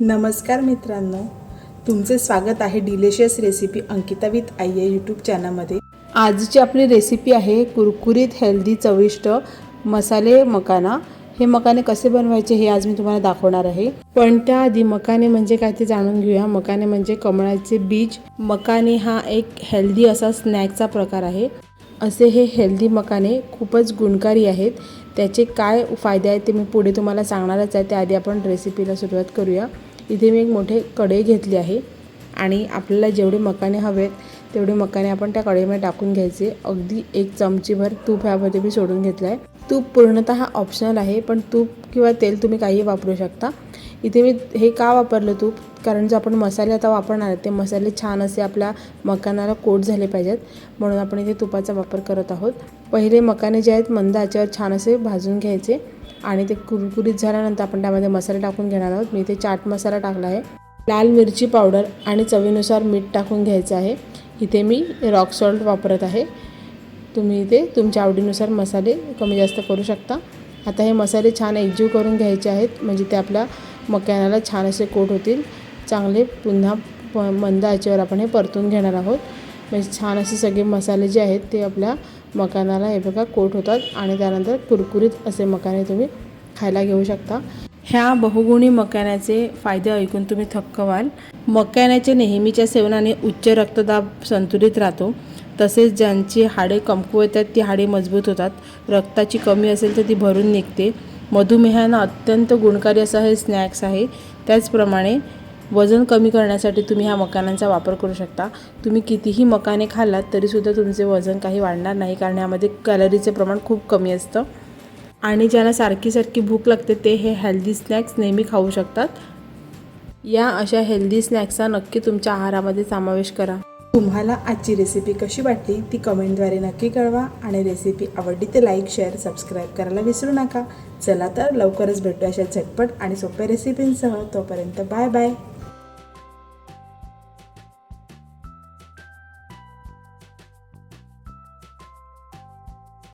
नमस्कार मित्रांनो तुमचे स्वागत आहे डिलिशियस रेसिपी अंकिता विथ आई या यूट्यूब चॅनलमध्ये. आजची आपली रेसिपी आहे कुरकुरीत हेल्दी चविष्ट मसाले मकाना. हे मकाने कसे बनवायचे हे आज मी तुम्हाला दाखवणार आहे. पण त्याआधी मकाने म्हणजे काय ते जाणून घेऊया. मकाने म्हणजे कमळाचे बीज. मकाने हा एक हेल्दी असा स्नॅकचा प्रकार आहे. असे हे हेल्दी मकाने खूपच गुणकारी आहेत. त्याचे काय फायदे आहेत ते मी पुढे तुम्हाला सांगणारच आहे. त्याआधी आपण रेसिपीला सुरुवात करूया. इथे मी एक मोठे कढई घेतली आहे. आणि आपल्याला जेवढे मकाने हवेत तेवढे मकाने आपण त्या कढईमध्ये टाकून घ्यायचे. अगदी एक चमचीभर तूप ह्यामध्ये मी सोडून घेतलं आहे तूप पूर्णतः ऑप्शनल आहे पण तूप किंवा तेल तुम्ही काहीही वापरू शकता. इथे मी हे का वापरलं तूप? कारण जो आपण मसाले आता वापरणार आहे ते मसाले छान असे आपल्या मकानाला कोट झाले पाहिजेत. म्हणून आपण इथे तुपाचा वापर करत आहोत. पहिले मकाने जे आहेत मंद आचेवर छान असे भाजून घ्यायचे. आणि ते कुरकुरीत झाल्यानंतर आपण त्यामध्ये मसाले टाकून घेणार आहोत. मी इथे चाट मसाला टाकला आहे. लाल मिरची पावडर आणि चवीनुसार मीठ टाकून घ्यायचं आहे. इथे मी रॉक सॉल्ट वापरत आहे. तुम्ही इथे तुमच्या आवडीनुसार मसाले कमी जास्त करू शकता. आता हे मसाले छान एकजीव करून घ्यायचे आहेत. म्हणजे ते आपल्या मक्यानाला छान असे कोट होतील. चांगले पुन्हा प मंद आचेवर आपण हे परतून घेणार आहोत. म्हणजे छान असे सगळे मसाले जे आहेत ते आपल्या मकानाला हे बघा कोट होतात आणि त्यानंतर कुरकुरीत असे मकाने तुम्ही खायला घेऊ शकता. ह्या बहुगुणी मकाण्याचे फायदे ऐकून तुम्ही थक्क व्हाल. मकाण्याचे नेहमीच्या सेवनाने उच्च रक्तदाब संतुलित राहतो. तसेच ज्यांची हाडे कमकुवत आहेत ती हाडे मजबूत होतात. रक्ताची कमी असेल तर ती भरून निघते. मधुमेहांना अत्यंत गुणकारी असा हे स्नॅक्स आहे. त्याचप्रमाणे वजन कमी करण्यासाठी तुम्ही ह्या मकानांचा वापर करू शकता. तुम्ही कितीही मकाने खाल्लात तरीसुद्धा तुमचे वजन काही वाढणार नाही कारण यामध्ये कॅलरीचे प्रमाण खूप कमी असतं. आणि ज्यांना सारखी सारखी भूक लागते ते हे हेल्दी स्नॅक्स नेहमी खाऊ शकतात. या अशा हेल्दी स्नॅक्सचा नक्की तुमच्या आहारामध्ये समावेश करा. तुम्हाला आजची रेसिपी कशी वाटली ती कमेंटद्वारे नक्की कळवा. आणि रेसिपी आवडली तर लाईक शेअर सबस्क्राईब करायला विसरू नका. चला तर लवकरच भेटू अशा झटपट आणि सोप्या रेसिपींसह तोपर्यंत बाय बाय